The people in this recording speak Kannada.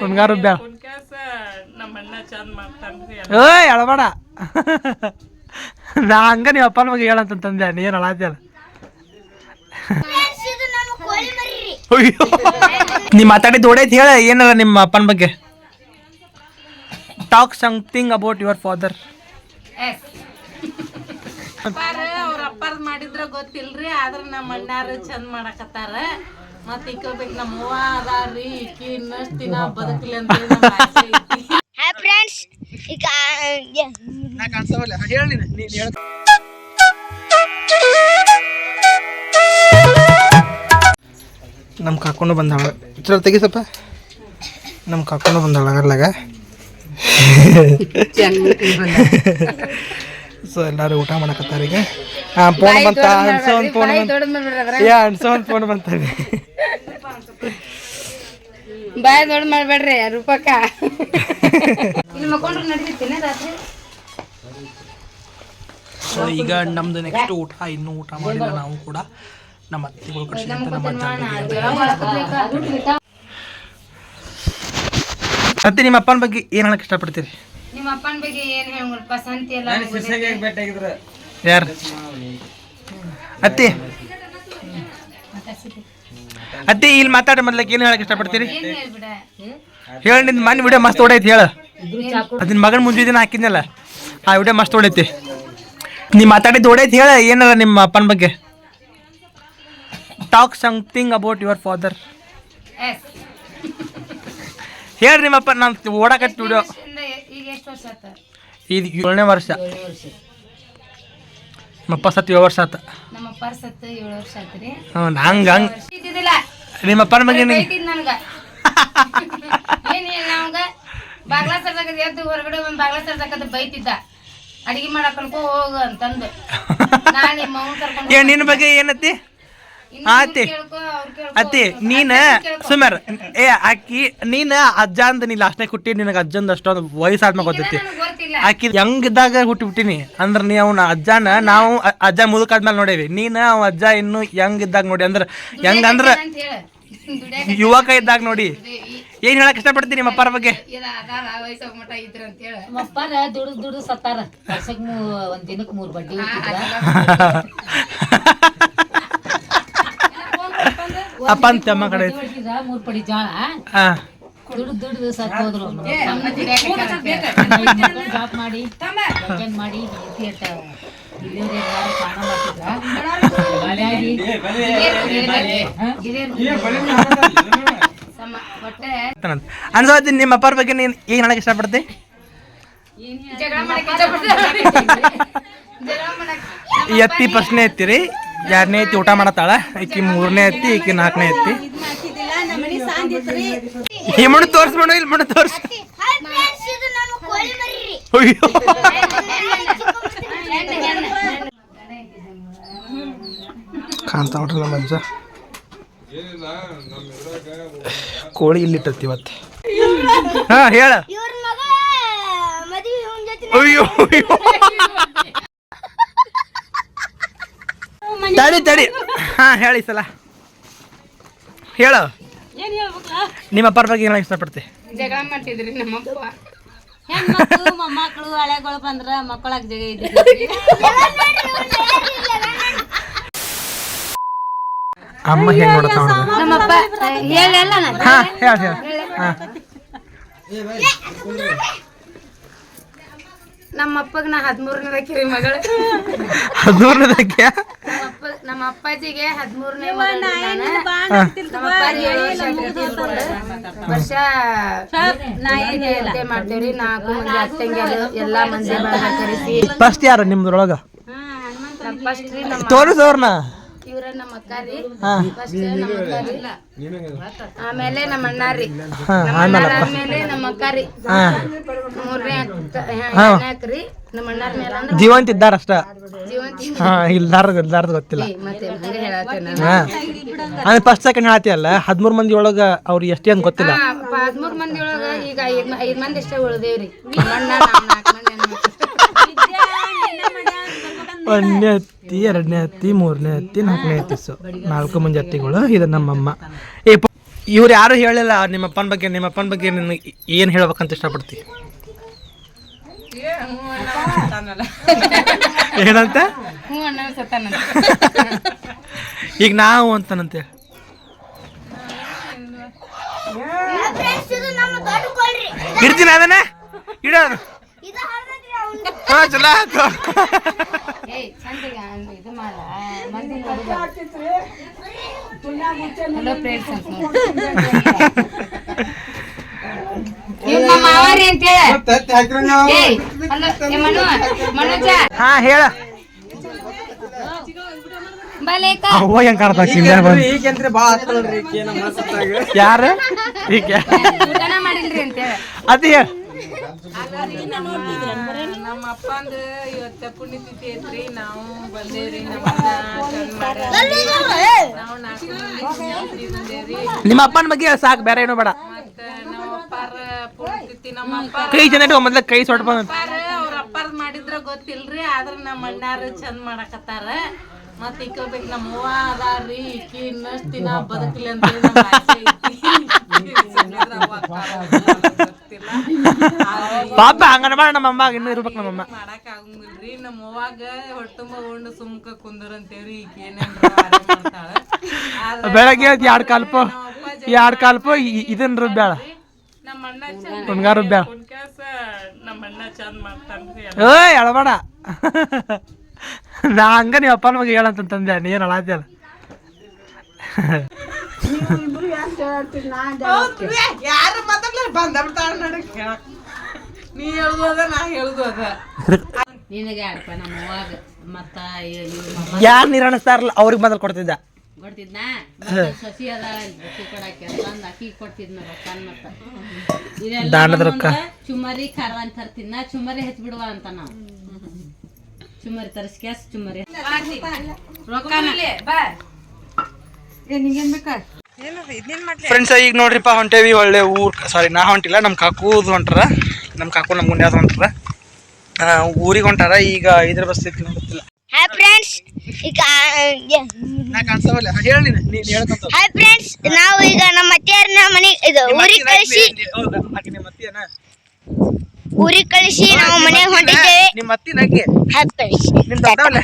ಹುಣ್ಗಾರು ಬ್ಯಾಳ ಕುಣ್ಕಾಸ ನಮ್ಮ ಅಣ್ಣ ಚಂದ ಮಾಡ್ತಾನ್ರಿ ಏಯ್ ಅಳಬೇಡ. ನಾ ಹಂಗ ನೀವು ಅಪ್ಪನ ಬಗ್ಗೆ ಹೇಳಂತಂದೆ ನೀ ಏನು ಅಳಾತಿಯಲ್ಲ ಅಯ್ಯೋ. ನೀ ಮಾತಾಡಿದ್ದು ಓಡೈತಿ ಹೇಳ ಏನಲ್ಲ ನಿಮ್ಮ ಅಪ್ಪನ ಬಗ್ಗೆ. Talk something about your father ಅಪ್ಪಾರ ಅವ್ರ ಅಪ್ಪಾರ ಮಾಡಿದ್ರ ಗೊತ್ತಿಲ್ರಿ ಆದ್ರ ನಮ್ಮ ಅಣ್ಣಾರ ಚಂದ ಮಾಡಕತ್ತಾರ. ಹಾಯ್ ಫ್ರೆಂಡ್ಸ್ ಈಗ ನಮ್ಮ ಕಾಕೊಂಡು ಬಂದಾಳ. ತೆಗಿ ತೆಗಿಸಪ್ಪ. ನಮ್ಮ ಕಾಕೊಂಡು ಬಂದಾಳ ಅಗರ್ಲಾಗ ಸೊ ಎಲ್ಲಾರು ಊಟ ಮಾಡಕತ್ತಾರ ಈಗ ಹಾಂ ಫೋನ್ ಬಂತ ಅನ್ಸೋ ಒಂದು ಫೋನ್ ಬಂತ. ಯಾ ಅನ್ಸೋ ಒಂದು ಫೋನ್ ಬಂತ ಬಾಯ್ ದೊಡ್ಡ ಮಾಡ್ಬೇಡ್ರಿ ರೂಪಕ್ಕ. ಸೊ ಈಗ ನಮ್ದು ನೆಕ್ಸ್ಟ್ ಊಟ ಇನ್ನೂ ಊಟ ಮಾಡಿಲ್ಲ ನಾವು ಕೂಡ. ನಮ್ಮ ಅತ್ತಿಗಳು ಕಡೆ ನಮ್ಮ ಅತ್ತೆ ನಿಮ್ಮ ಅಪ್ಪನ ಬಗ್ಗೆ ಏನು ಹೇಳಕ್ ಇಷ್ಟಪಡ್ತೀರಿ? ನಿಮ್ಮ ಅಪ್ಪನ ಬಗ್ಗೆ ಏನ್ ಹೇಳ್ಮಲ್ಪ ಸಂತಿ ಎಲ್ಲ ಯಾರು? ಅತ್ತಿ. ಅತ್ತಿ ಇಲ್ಲಿ ಮಾತಾಡ ಮೊದ್ಲಕ್ಕೆ ಏನು ಹೇಳಕ್ ಇಷ್ಟಪಡ್ತೀರಿ? ಹೇಳ ನಿನ್ ಮನ್ ವಿಡಿಯೋ ಮಸ್ತ್ ಓಡೈತಿ ಹೇಳ. ಅದಿನ ಮಗನ ಮುಂಜಿ ದಿನ ಹಾಕಿದ್ನಲ್ಲ ಆ ವಿಡಿಯೋ ಮಸ್ತ್ ಓಡೈತಿ. ನೀ ಮಾತಾಡಿದ್ದು ಓಡೈತಿ ಹೇಳ ಏನಲ್ಲ ನಿಮ್ಮ ಅಪ್ಪನ ಬಗ್ಗೆ. Talk something about your father S ಹೇಳ್ರಿ ನಿಮ್ಮಪ್ಪ ನಾನು ಓಡಾಕತ್ತಿ ವಿಡಿಯೋ. ವರ್ಷ ಆತ. ಇದು ಏಳನೇ ವರ್ಷ. ನಮ್ಮಪ್ಪ ಸತ್ತು ಏಳು ವರ್ಷ ಆತ. ನಮ್ಮ ಅಪ್ಪ ಸತ್ತು ಏಳು ವರ್ಷ ಆತ್ರಿ ಹ್ಞೂ ಹಂಗೆ ಹಂಗೆ. ಇದ್ದಿದ್ದಿಲ್ಲ. ನಿಮ್ಮ ಅಪ್ಪನ ಬಗ್ಗೆ ನೀ ಬೈತಿದ್ ನನ್ಗ? ಏನ್ ಹೇಳ ಅವಂಗ ಬಾಗ್ಲ ಸರ್ದಾಗ ಎದ್ದು ಹೊರಗಡೆ ಒಂದ್ ಬಾಗ್ಲ ಸರ್ದಾಕದ ಬೈತಿದ್ದ. ಅಡಿಗೆ ಮಾಡಕ್ ಹೋಗು ಅಂತಂದು. ನಾನು ನಿಮ್ಮ ಕರ್ಕೊಂಡು ಏ ನಿನ್ನ ಬಗ್ಗೆ ಏನತ್ತಿ? ಆತಿ ಅತಿ ನೀನ ಕೇಳ್ಕೊ ಅತ್ತಿ ನೀನು ಸುಮಾರು ಏ ಆಕಿ ನೀನ ಅಜ್ಜ ಅಂದ ನೀ ಲಾಸ್ಟ್ನಾಗ ಹುಟ್ಟಿ ನಿನಗೆ ಅಜ್ಜಂದು ಅಷ್ಟೊಂದು ವಯಸ್ಸಾದ್ಮೇಲೆ ಗೊತ್ತೈತಿ. ಆಕಿ ಇದ್ದಾಗ ಹುಟ್ಟಿಬಿಟ್ಟಿನಿ ಅಂದ್ರೆ ನೀ ಅವ್ನ ಅಜ್ಜನ ನಾವು ಅಜ್ಜ ಮುದುಕಾದ್ಮೇಲೆ ನೋಡೇವಿ. ನೀನು ಅವ ಅಜ್ಜ ಇನ್ನು ಯಂಗ್ ಇದ್ದಾಗ ನೋಡಿ ಅಂದ್ರೆ ದುಡ್ಯಾಕ ಯುವಕ ಇದ್ದಾಗ ನೋಡಿ. ಏನ್ ಹೇಳಕ್ ಇಷ್ಟಪಡ್ತೀನಿ ನಿಮ್ಮ ಅಪ್ಪಾರ ಬಗ್ಗೆ? ಅಪ್ಪಾರ ದುಡ್ದು ದುಡ್ದು ಸತ್ತಾರ. ವರ್ಷಕ್ಕೆ ಒಂದ್ ದಿನಕ್ಕೆ ಮೂರ್ ಬಡ್ಡಿ. ಅಪ್ಪ ಅಂತ ಅಮ್ಮ ಕಡೆ ಐತಿ. ಮೂರ್ ಪಡಿ ಜಾಳ. ಹಾ ಸತ್ ಹೋದ್ರು ಜಾಬ್ ಮಾಡಿ ಮಾಡಿ ಅನ್ಸೋತಿ ನಿಮ್ಮ ಅಪ್ಪರ ಬಗ್ಗೆ ನೀನ್ ಈಗ ಹೇಳಕ್ ಇಷ್ಟಪಡ್ತಿ? ಎತ್ತಿ ಪ್ರಶ್ನೆ ಎತ್ತಿರಿ. ಎರಡನೇ ಐತಿ ಊಟ ಮಾಡತ್ತಾಳ? ಈಕಿ ಮೂರನೇ ಐತಿ ಈಕಿ ನಾಲ್ಕನೇ ಐತಿ ಈ ಮಣ್ಣು ತೋರ್ಸ್ ಮಣ್ಣು ಇಲ್ಲಿ ಮಣ್ಣು ತೋರ್ಸ್. ಅಯ್ಯೋ. ಕಾಣ್ತಾ ನೋಡ್ರಿ ನಮ್ಮ ಅಜ್ಜ ಕೋಳಿ ಇಲ್ಲಿಟ್ಟತಿ ಇವತ್ತು. ಹಾ ಹೇಳ. ಅಯ್ಯೋ ಅಯ್ಯೋ. ತಡಿ ತಡಿ. ಹಾ ಹೇಳಿ ಸಲ. ಹೇಳು. ನಿಮ್ಮ ಅಪ್ಪರ ಬಗ್ಗೆ ಹೇಳಕ್ ಇಷ್ಟಪಡ್ತಿ. ಜಗಳ ಮಾಡ್ತಿದ್ರಿ ನಮ್ಮಪ್ಪ. ಹೆಣ್ಮಕ್ಳು ಮೊಮ್ಮಕ್ಳು ಹಳೆಗಳು ಬಂದ್ರ ಮಕ್ಕಳಾಗ ಜಗ ಅಮ್ಮ ಹೆಂಗ್ ನೋಡತ್ತ ನಮ್ಮಪ್ಪ ಹೇಳಲ್ಲ ನಾನು ಹಾ ಹೇಳ ಹೇಳ. ಹಾ. ನಮ್ಮ ಅಪ್ಪಗ ನಾ ಮಗಳು. ಹದಿಮೂರನೇದಕ್ಕೆ ನಮ್ಮ ಅಪ್ಪ ನಮ್ಮ ಅಪ್ಪಾಜಿಗೆ ಹದಿಮೂರನೇ ವರ್ಷ ಮಾಡ್ತೇವ್ರಿ? ನಾಲ್ಕು ಮಂದಿ ಅತ್ತಂಗಿಯರು ಎಲ್ಲಾ ಮಂದಿ ಬಂದು ಕರೆಸಿ ಫಸ್ಟ್ ಯಾರು ನಿಮ್ದ್ರೊಳಗ? ಫಸ್ಟ್ ರೀ ನಮ್ಮ ತೋರಿಸೋರ್ನ ಇವ್ರ ನಮ್ಮ ಅಕ್ಕ ರೀ. ಫಸ್ಟ್ ನಮ್ಮ ಆಮೇಲೆ ನಮ್ಮ ಅಣ್ಣ ರೀ. ನಮ್ಮ ಅಣ್ಣಾರ್ ಆದ್ಮೇಲೆ ನಮ್ಮ ಮೂರನೇ ನಮ್ಮ ಅಣ್ಣಾರ ಮೇಲೆ ಅಂದ್ರೆ ಜೀವಂತ ಇದ್ದಾರಷ್ಟ ಜೀವಂತಿ ಹಾ ಇಲ್ಲಾರ್ದು ಇಲ್ಲಾರ್ದು ಗೊತ್ತಿಲ್ಲ. ಮತ್ತೆ ಹಂಗೆ ಹೇಳತ್ತೇನೆ ನಾನು. ಅಂದ್ರೆ ಫಸ್ಟ್ ಸೆಕೆಂಡ್ ಅಲ್ಲ ಹದಿಮೂರು ಮಂದಿ ಒಳಗ ಅವ್ರು ಎಷ್ಟೇ ಅಂತ ಗೊತ್ತಿಲ್ಲ. ಹದ್ಮೂರ್ ಮಂದಿ ಒಳಗ ಈಗ ಐದ್ ಮಂದಿ ಎಷ್ಟೇ ಉಳ್ದೇವ್ರಿ. ನಮ್ಮ ಅಣ್ಣ ನಾವ್ ಮಂದಿ ಹೆಣ್ಮಕ್ಳು. ಒಂದನೇ ಹತ್ತಿ ಎರಡನೇ ಹತ್ತಿ ಮೂರನೇ ಹತ್ತಿ ನಾಲ್ಕನೇ ಹತ್ತಿ ಸೊ ನಾಲ್ಕು ಮಂದಿ ಹತ್ತಿಗಳು ಇದು ನಮ್ಮಮ್ಮ. ಏ ಇವ್ರು ಯಾರು ಹೇಳಿಲ್ಲ ನಿಮ್ಮ ಅಪ್ಪನ ಬಗ್ಗೆ ನಿಮ್ಮ ಅಪ್ಪನ ಬಗ್ಗೆ ನಿನಗೆ ಏನು ಹೇಳ್ಬೇಕಂತ ಇಷ್ಟಪಡ್ತೀವಿ. ಏನಂತ? ಈಗ ನಾವು ಅಂತನಂತೆ. ಇಡ್ತೀನಿ ಅದನ್ನ? ಇಡೋದು ಚಲೋ ಆಯ್ತು. ಹಾ ಹೇಳ. ಬಲೇಕ. ಅವ್ವ ಹೆಂಗ್ ಕಾಣ್ತಾ ಯಾರು? ಈಗ ಅದು ಹೇಳ. ನಮ್ಮ ಅಪ್ಪಂದ ಇವತ್ತ ಪುಣ್ಯತಿಥಿ ಐತ್ರಿ. ನಾವು ಬಂದೇವ್ರಿ ನಮ್ಮ ಅಣ್ಣ ಚಂದ ನಾವು ನಾಲ್ಕು ನಿಮ್ಮ ಅಪ್ಪನ ಬಗ್ಗೆ ಸಾಕು ಬೇರೆ ಏನೋ ಬೇಡ. ಮತ್ತ ನಮ್ಮ ಅಪ್ಪಾರ ಪುಣ್ಯತಿಥಿ ನಮ್ಮ ಅಪ್ಪ ಕೈ ಚೆನ್ನ ಮೊದ್ಲ ಕೈ ಸೊಟ್ಟ ಬಂದ ಅಪ್ಪಾರ ಅವ್ರ ಅಪ್ಪಾರ ಮಾಡಿದ್ರ ಗೊತ್ತಿಲ್ರಿ ಆದ್ರ ನಮ್ಮ ಅಣ್ಣಾರು ಚಂದ ಮಾಡಕತ್ತಾರ. ಮತ್ ಇಕ್ಕೋಬೇಕು ನಮ್ಮ ಅವ್ವ ಅದಾರ್ರಿ ಈಕಿ ಇನ್ನಷ್ಟು ದಿನ ಬದುಕಲಿ ಅಂತ ಹೇಳಿ ನಮ್ಮ ಆಸೆ ಐತಿ. ಸುಮ್ನಿದ್ರ ಅವ್ವ ಗೊತ್ತಿಲ್ಲ. ಆದ್ರೆ ಪಾಪ ಹಂಗನ ಮಾಡ ನಮ್ಮ ಅಮ್ಮ ಇನ್ನೂ ಇರ್ಬೇಕು ನಮ್ಮ ಅಮ್ಮ. ಮಾಡಕ್ ಆಗಂಗಿಲ್ರಿ ನಮ್ಮ ಅವ್ವಾಗ ಹೊಟ್ಟುಂಬ ಉಂಡು ಸುಮ್ಕ ಕುಂದ್ರ ಅಂತೇವ್ರಿ ಬೆಳಗ್ಗೆ ಎದ್ದು ಎರಡು ಕಾಲ್ಪ ಎರಡು ಕಾಲ್ಪ ಇದನ್ ರುಬ್ಬ್ಯಾಳ. ನಮ್ಮ ಅಣ್ಣ ಚಂದ ಹುಣ್ಗಾರ ರುಬ್ಬ್ಯಾಳ. ಕೆಲ್ಸ ನಮ್ಮ ಅಣ್ಣ ಚಂದ ಮಾಡ್ತಾನ್ರಿ ಏಯ್ ಎಳಬೇಡ ನಾ ಹಂಗ ನೀವು ಅಪ್ಪನ ಮಗ ಹೇಳಂತಂದೆ ನೀ ಏನು ಅಳಾದ್ಯಲ್ಲ ಯಾರು ಮಾತಾಡ್ಲಿ ಬಂದ ಬಿಡ್ತಾಳ ನಡಕ್ಕೆ ನೀ ಹೇಳುದು ಅದ ನಾ ಹೇಳುದು ಅದ. ನಿನಗೆ ಯಾರಪ್ಪ ನಮ್ಮ ಅವ್ವಾಗ ಮತ್ತ ಯಾರು ನೀರು ಅನಿಸ್ತಾರಲ್ಲ ಅವ್ರಿಗೆ ಮೊದಲು ಕೊಡ್ತಿದ್ದ? ಕೊಡ್ತಿದ್ನ? ಸಸಿ ಅದ ಅಕ್ಕಿ ಕೊಡ್ತಿದ್ನ ಮತ್ತ. ದಾನದ ರೊಕ್ಕ. ಖಾರ ಅಂತ ತರ್ತಿದ್ನ ಚುಮ್ಮರಿ ಹಚ್ಬಿಡುವ ಅಂತ ನಾವು. ಚುಮ್ಮರಿ ತರಿಸ್ಕ್ಯಾಸ್ ಚುಮ್ಮರಿ. ಬಾ. ಫ್ರೆಂಡ್ಸ್ ಈಗ ನೋಡ್ರಿಪ್ಪ ಹೊಂಟೇವಿ ಒಳ್ಳೆ ಊರ್ ಸಾರಿ ನಾ ಹೊಂಟಿಲ್ಲ ನಮ್ಮ ಕಾಕೂದು ಹೊಂಟಾರ. ನಮ್ಮ ಕಾಕು ನಮ್ಮ ಮುಂದೆ ಹೊಂಟಾರ ಊರಿಗೆ ಹೊಂಟಾರ ಈಗ ಇದ್ರ ಬಸ್ ಐತಿ ಗೊತ್ತಿಲ್ಲ. ಹಾಯ್ ಫ್ರೆಂಡ್ಸ್ ಈಗ ನಾ ಕಾಣಿಸವಲ್ಲ ಹೇಳಿ ನೀನು ನೀನು ಹೇಳ್ತಂತ ಹಾಯ್ ಫ್ರೆಂಡ್ಸ್ ನಾವು ಈಗ ನಮ್ಮ ಅತ್ತೆಯರ್ನ ಮನೆ ಇದು ಊರಿಗೆ ಕಳಿಸಿ ಊರಿಗೆ ಕಳಿಸಿ ನಾವು ಮನೆಗೆ ಹೊಂಟಿದ್ದೇವೆ. ನಿಮ್ಮ ಅತ್ತಿ ನಗ್ಗೆ ಹಾಯ್ ಫ್ರೆಂಡ್ಸ್ ನಿಮ್ ದೊಡ್ಡವಲ್ಲ